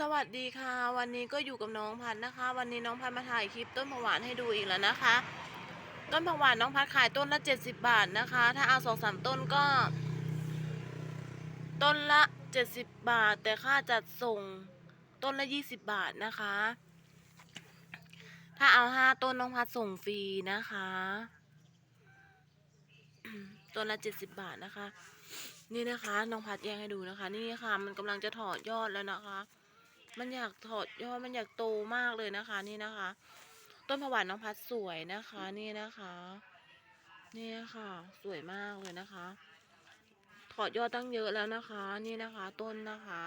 สวัสดีค่ะ วันนี้ก็อยู่กับน้องพันนะคะ วันนี้น้องพันมาถ่ายคลิปต้นผักหวานให้ดูอีกแล้วนะคะ ต้นผักหวานน้องพันขายต้นละ 70 บาทนะคะ ถ้าเอาสองสามต้นก็ ต้นละ 70 บาท แต่ค่าจัดส่งต้นละ 20 บาทนะคะ ถ้าเอาห้าต้นน้องพัดส่งฟรีนะคะ ต้นละ 70 บาทนะคะ นี่นะคะน้องพัดแยกให้ดูนะคะ นี่ค่ะ มันกำลังจะถอดยอดแล้วนะคะ มันอยากถอดยอดมันอยากโตมากเลยนะคะ นี่นะคะ ต้นผวานน้องพัดสวยนะคะ นี่นะคะ นี่ค่ะ สวยมากเลยนะคะ ถอดยอดตั้งเยอะแล้วนะคะ นี่นะคะ ต้นนะคะ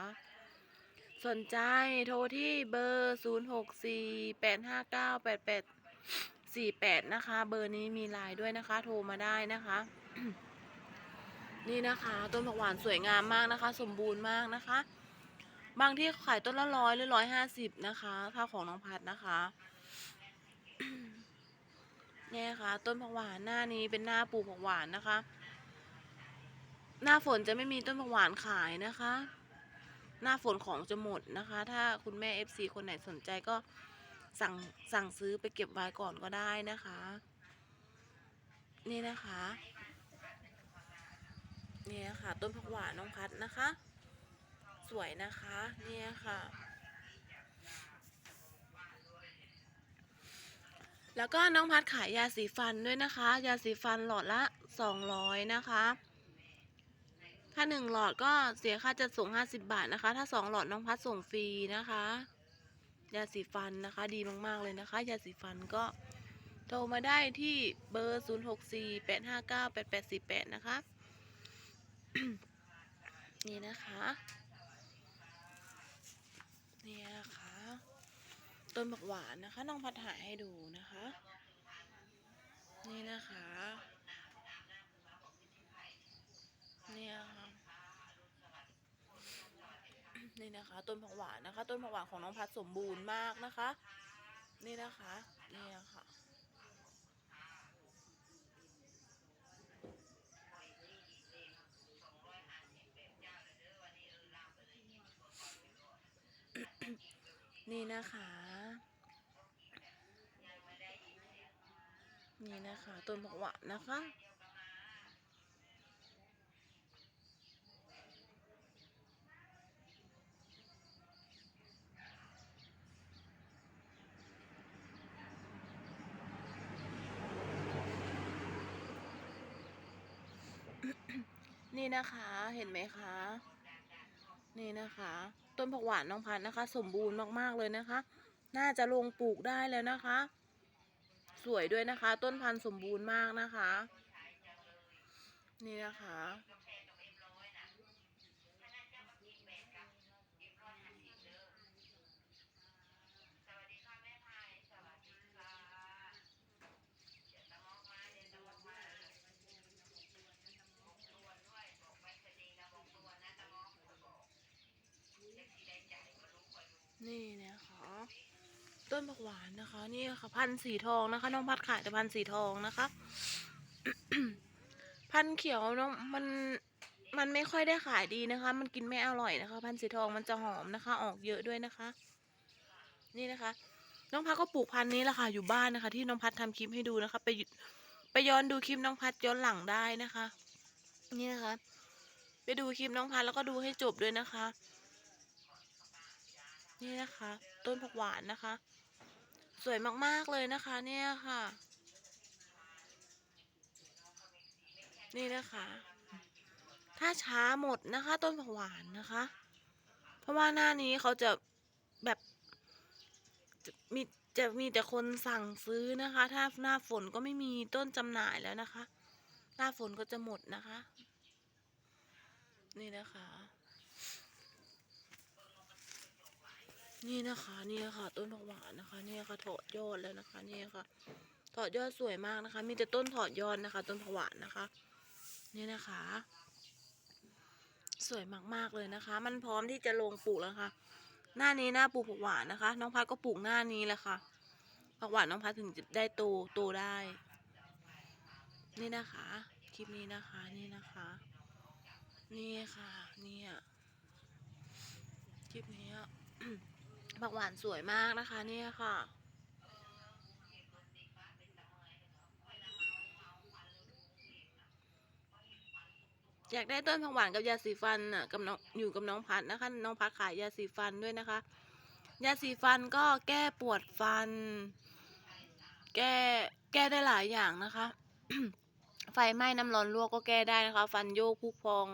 สนใจโทรที่เบอร์ศูนย์หกสี่แปดห้าเก้าแปดแปดสี่แปดนะคะ เบอร์นี้มีไลน์ด้วยนะคะ โทรมาได้นะคะนี่นะคะ ต้นผักหวานสวยงามมากนะคะ สมบูรณ์มากนะคะ บางที่ขายต้นละร้อยหรือร้อยห้าสิบนะคะถ้าของน้องพัดนะคะเนี่ยค่ะ ต้นผักหวานหน้านี้เป็นหน้าปลูกผักหวานนะคะ หน้าฝนจะไม่มีต้นผักหวานขายนะคะ หน้าฝนของจะหมดนะคะ ถ้าคุณแม่ FC คนไหนสนใจก็สั่งสั่งซื้อไปเก็บไว้ก่อนก็ได้นะคะ นี่นะคะเนี่ยค่ะต้นผักหวานน้องพัดนะคะ สวยนะคะเนี่ยค่ะ แล้วก็น้องพัดขายยาสีฟันด้วยนะคะ ยาสีฟันหลอดละสองร้อยนะคะ ถ้าหนึ่งหลอดก็เสียค่าจัดส่งห้าสิบบาทนะคะ ถ้าสองหลอดน้องพัดส่งฟรีนะคะ ยาสีฟันนะคะดีมากๆเลยนะคะ ยาสีฟันก็โทรมาได้ที่เบอร์ 0 6 4 8 5 9 8 8 4 8 นะคะ นี่นะคะ นี่นะคะต้นบักหวานนะคะ น้องพัดถ่ายให้ดูนะคะ นี่นะคะเนี่ยค่ะนี่นะคะ ต้นผักหวานนะคะ ต้นผักหวานของน้องพัดสมบูรณ์มากนะคะ นี่นะคะ เนี่ยค่ะ นี่นะคะ นี่นะคะต้นผักหวานนะคะนี่นะคะ เห็นไหมคะ นี่นะคะ ต้นผักหวานน้องพันธุ์นะคะ สมบูรณ์มากๆเลยนะคะ น่าจะลงปลูกได้แล้วนะคะ สวยด้วยนะคะ ต้นพันธุ์สมบูรณ์มากนะคะ นี่นะคะ นี่นะคะต้นผักหวานนะคะ นี่ค่ะพันธ์สีทองนะคะ น้องพัดขายแต่พันธ์สีทองนะคะ พันธ์เขียวน้องมันมันไม่ค่อยได้ขายดีนะคะ มันกินไม่อร่อยนะคะ พันธ์สีทองมันจะหอมนะคะ ออกเยอะด้วยนะคะ นี่นะคะ น้องพัดก็ปลูกพันธ์นี้แหละค่ะอยู่บ้านนะคะ ที่น้องพัดทำคลิปให้ดูนะคะ ไปไปย้อนดูคลิปน้องพัดย้อนหลังได้นะคะ นี่นะคะ ไปดูคลิปน้องพัดแล้วก็ดูให้จบด้วยนะคะ นี่นะคะ ต้นผักหวานนะคะ สวยมากๆเลยนะคะ เนี่ยค่ะ นี่นะคะ ถ้าช้าหมดนะคะ ต้นผักหวานนะคะ เพราะว่าหน้านี้เขาจะแบบจะมีจะมีแต่คนสั่งซื้อนะคะ ถ้าหน้าฝนก็ไม่มีต้นจำหน่ายแล้วนะคะ หน้าฝนก็จะหมดนะคะ นี่นะคะ นี่นะคะนี่ค่ะ ต้นผักหวานนะคะนี่ค่ะถอดยอดแล้วนะคะนี่ค่ะถอดยอดสวยมากนะคะ มีแต่ต้นถอดยอดนะคะ ต้นผักหวานนะคะ นี่นะคะ สวยมากๆเลยนะคะ มันพร้อมที่จะลงปลูกแล้วค่ะ หน้านี้หน้าปลูกผักหวานนะคะ น้องพัดก็ปลูกหน้านี้แหละค่ะผักหวานน้องพัดถึงจะได้โตโตได้ นี่นะคะ คลิปนี้นะคะนี่นะคะ นี่ค่ะ เนี่ยคลิปนี้ ผักหวานสวยมากนะคะเนี่ยค่ะอยากได้ต้นผักหวานกับยาสีฟันน่ะกับน้องอยู่กับน้องพัดนะคะ น้องพัดขายยาสีฟันด้วยนะคะ ยาสีฟันก็แก้ปวดฟัน แก้แก้ได้หลายอย่างนะคะ ไฟไหม้น้ำร้อนลวกก็แก้ได้นะคะ ฟันโยกพุพอง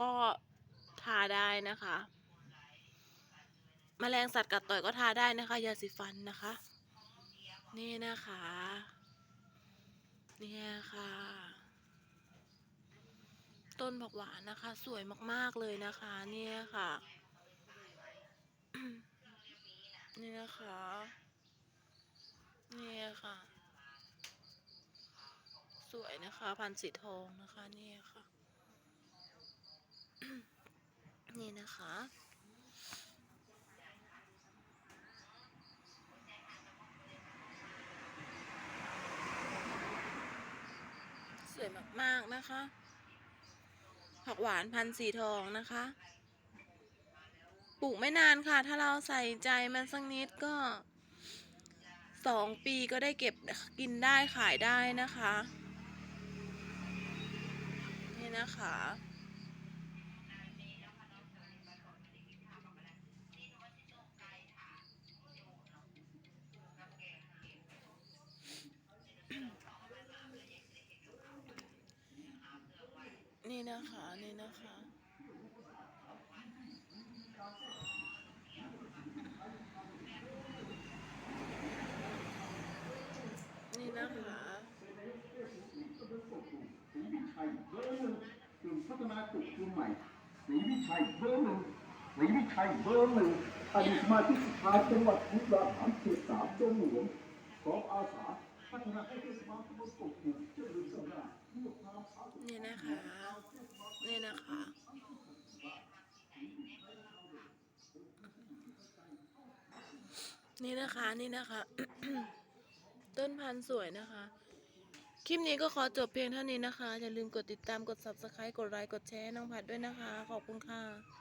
ก็ทาได้นะคะ แมลงสัตว์กัดต่อยก็ทาได้นะคะ ยาสีฟันนะคะ นี่นะคะ เนี่ยค่ะ ต้นผักหวานนะคะ สวยมากๆเลยนะคะ เนี่ยค่ะ นี่นะคะ เนี่ยค่ะ สวยนะคะ พันธุ์สีทองนะคะ เนี่ยค่ะ นี่นะคะ วยมากๆนะคะ ผักหวานพันสีทองนะคะ ปลูกไม่นานค่ะ ถ้าเราใส่ใจมันสักนิดก็สองปีก็ได้เก็บกินได้ขายได้นะคะ นี่นะคะ นี่นะคะ นี่นะคะ นี่นะคะศรีวิชัยเบอร์หนึ่งกลุ่มพัฒนากลุ่มกลุ่มใหม่ศรีวิชัยเบอร์หนึ่งศรีวิชัยเบอร์หนึ่งอดีตสมาชิกสภาจังหวัดมุกดาหารเขตสามจังหลวงขออาสาพัฒนาให้เทศบาลตำบลกกตูมเจริญก้าวหน้าเนี่นะคะ นี่นะคะ นี่นะคะนี่นะคะ ต้นพันธุ์สวยนะคะ คลิปนี้ก็ขอจบเพียงเท่านี้นะคะ อย่าลืมกดติดตามกด subscribe กดไลค์กดแชร์น้องผัดด้วยนะคะ ขอบคุณค่ะ